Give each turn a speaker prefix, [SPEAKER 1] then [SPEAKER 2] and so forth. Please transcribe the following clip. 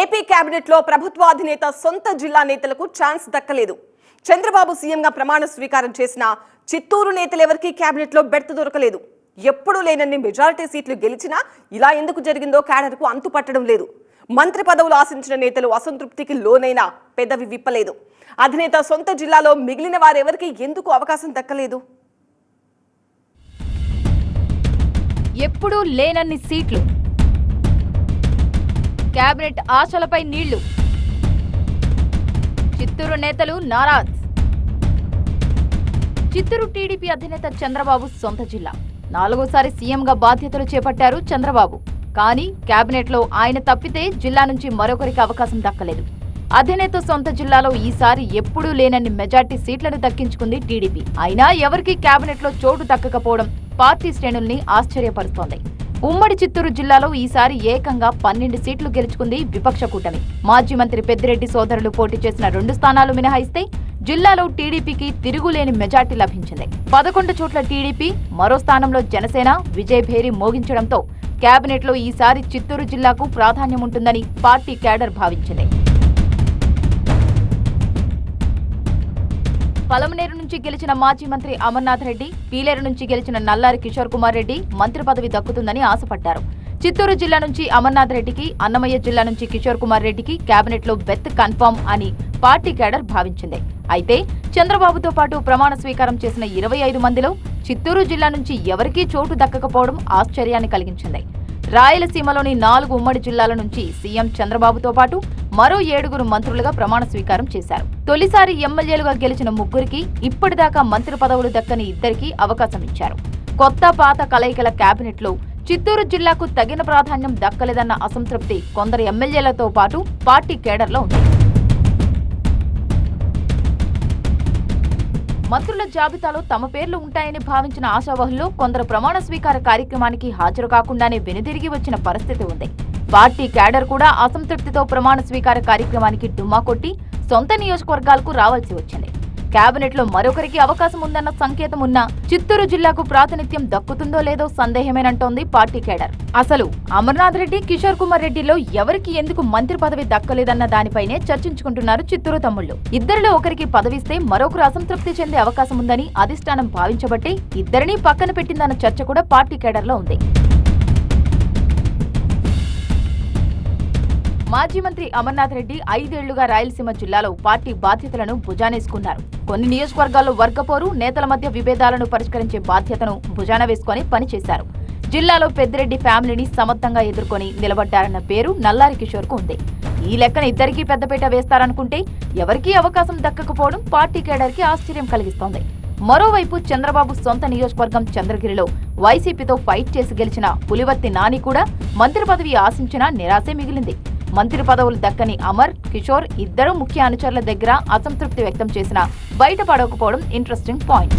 [SPEAKER 1] AP కేబినెట్లో ప్రభుత్వాధినేత సొంత జిల్లా నేతలకు ఛాన్స్ దక్కలేదు. చంద్రబాబు సీఎంగా ప్రమాణ స్వీకారం చేసిన చిత్తూరు నేతలెవరికీ కేబినెట్లో బెర్త్ దొరకలేదు. ఎప్పుడూ లేనన్ని మెజారిటీ సీట్లు గెలిచినా ఇలా ఎందుకు జరిగిందో క్యాడర్కు అంతు పట్టడం లేదు. మంత్రి పదవులు ఆశించిన నేతలు అసంతృప్తికి లోనైనా పెదవి విప్పలేదు. అధినేత సొంత జిల్లాలో మిగిలిన వారెవరికి ఎందుకు అవకాశం దక్కలేదు?
[SPEAKER 2] ఎప్పుడూ లేనన్ని సీట్లు కేబినెట్ ఆశలపై నీళ్ళు. చిత్తూరు నేతలు నారాజ్. చిత్తూరు టీడీపీ అధినేత చంద్రబాబు సొంత జిల్లా. నాలుగోసారి సీఎంగా బాధ్యతలు చేపట్టారు చంద్రబాబు. కానీ కేబినెట్లో ఆయన తప్పితే జిల్లా నుంచి మరొకరికి అవకాశం దక్కలేదు. అధినేత సొంత జిల్లాలో ఈసారి ఎప్పుడూ లేనన్ని మెజార్టీ సీట్లను దక్కించుకుంది టీడీపీ. అయినా ఎవరికీ కేబినెట్లో చోటు దక్కకపోవడం పార్టీ శ్రేణుల్ని ఆశ్చర్యపరుస్తోంది. ఉమ్మడి చిత్తూరు జిల్లాలో ఈసారి ఏకంగా పన్నెండు సీట్లు గెలుచుకుంది విపక్ష కూటమి. మాజీ మంత్రి పెద్దిరెడ్డి సోదరులు పోటీ చేసిన రెండు స్థానాలు మినహాయిస్తే జిల్లాలో టీడీపీకి తిరుగులేని మెజార్టీ లభించింది. పదకొండు చోట్ల టీడీపీ మరో స్థానంలో జనసేన విజయ్ భేరి మోగించడంతో కేబినెట్లో ఈసారి చిత్తూరు జిల్లాకు ప్రాధాన్యం ఉంటుందని పార్టీ కేడర్ భావించింది. పలమనేరు నుంచి గెలిచిన మాజీ మంత్రి అమర్నాథ్ రెడ్డి పీలేరు నుంచి గెలిచిన నల్లారి కిషోర్ కుమార్ రెడ్డి మంత్రి పదవి దక్కుతుందని ఆశపడ్డారు. చిత్తూరు జిల్లా నుంచి అమర్నాథ్ రెడ్డికి అన్నమయ్య జిల్లా నుంచి కిషోర్ కుమార్ రెడ్డికి కేబినెట్లో బెత్ కన్ఫర్మ్ అని పార్టీ కేడర్ భావించింది. అయితే చంద్రబాబుతో పాటు ప్రమాణ స్వీకారం చేసిన ఇరవై ఐదు మందిలో చిత్తూరు జిల్లా నుంచి ఎవరికీ చోటు దక్కకపోవడం ఆశ్చర్యాన్ని కలిగించింది. రాయలసీమలోని నాలుగు ఉమ్మడి జిల్లాల నుంచి సీఎం చంద్రబాబుతో పాటు మరో ఏడుగురు మంత్రులుగా ప్రమాణ స్వీకారం చేశారు. తొలిసారి ఎమ్మెల్యేలుగా గెలిచిన ముగ్గురికి ఇప్పటిదాకా మంత్రి పదవులు దక్కని ఇద్దరికి అవకాశం ఇచ్చారు. కొత్త పాత కలయికల కేబినెట్లో చిత్తూరు జిల్లాకు తగిన ప్రాధాన్యం దక్కలేదన్న అసంతృప్తి కొందరు ఎమ్మెల్యేలతో పాటు పార్టీ కేడర్లో ఉంది. మంత్రుల జాబితాలో తమ పేర్లు ఉంటాయని భావించిన ఆశావహుల్లో కొందరు ప్రమాణ స్వీకార కార్యక్రమానికి హాజరు కాకుండానే వెనుదిరిగి వచ్చిన పరిస్థితి ఉంది. పార్టీ క్యాడర్ కూడా అసంతృప్తితో ప్రమాణ స్వీకార కార్యక్రమానికి డుమ్మా కొట్టి సొంత నియోజకవర్గాలకు రావాల్సి వచ్చింది. కేబినెట్లో మరొకరికి అవకాశం ఉందన్న సంకేతం ఉన్నా చిత్తూరు జిల్లాకు ప్రాతినిధ్యం దక్కుతుందో లేదో సందేహమేనంటోంది పార్టీ కేడర్. అసలు అమర్నాథ్ రెడ్డి కిషోర్ కుమార్ రెడ్డిలో ఎవరికి ఎందుకు మంత్రి పదవి దక్కలేదన్న దానిపైనే చర్చించుకుంటున్నారు చిత్తూరు తమ్ముళ్ళు ఇద్దరిలో ఒకరికి పదవిస్తే మరొకరు అసంతృప్తి చెందే అవకాశం ఉందని అధిష్టానం భావించబట్టి ఇద్దరినీ పక్కన పెట్టిందన్న చర్చ కూడా పార్టీ కేడర్లో ఉంది. మాజీ మంత్రి అమర్నాథ్ రెడ్డి ఐదేళ్ళుగా రాయలసీమ జిల్లాలో పార్టీ బాధ్యతలను భుజానేసుకున్నారు. కొన్ని నియోజకవర్గాల్లో వర్గపోరు నేతల మధ్య విభేదాలను పరిష్కరించే బాధ్యతను భుజాన వేసుకొని పనిచేశారు. జిల్లాలో పెద్దిరెడ్డి ఫ్యామిలీని సమర్థంగా ఎదుర్కొని నిలబడ్డారన్న పేరు నల్లారి కిషోర్కు ఉంది. ఈ లెక్కన ఇద్దరికీ పెద్దపీట వేస్తారనుకుంటే ఎవరికీ అవకాశం దక్కకపోవడం పార్టీ కేడర్కి ఆశ్చర్యం కలిగిస్తోంది. మరోవైపు చంద్రబాబు సొంత నియోజకవర్గం చంద్రగిరిలో వైసీపీతో ఫైట్ చేసి గెలిచిన పులివర్తి నాని కూడా మంత్రి పదవి ఆశించినా నిరాశే మిగిలింది. మంత్రి పదవులు దక్కని అమర్ కిషోర్ ఇద్దరు ముఖ్య అనుచరుల దగ్గర అసంతృప్తి వ్యక్తం చేసిన బయటపడకపోవడం ఇంట్రెస్టింగ్ పాయింట్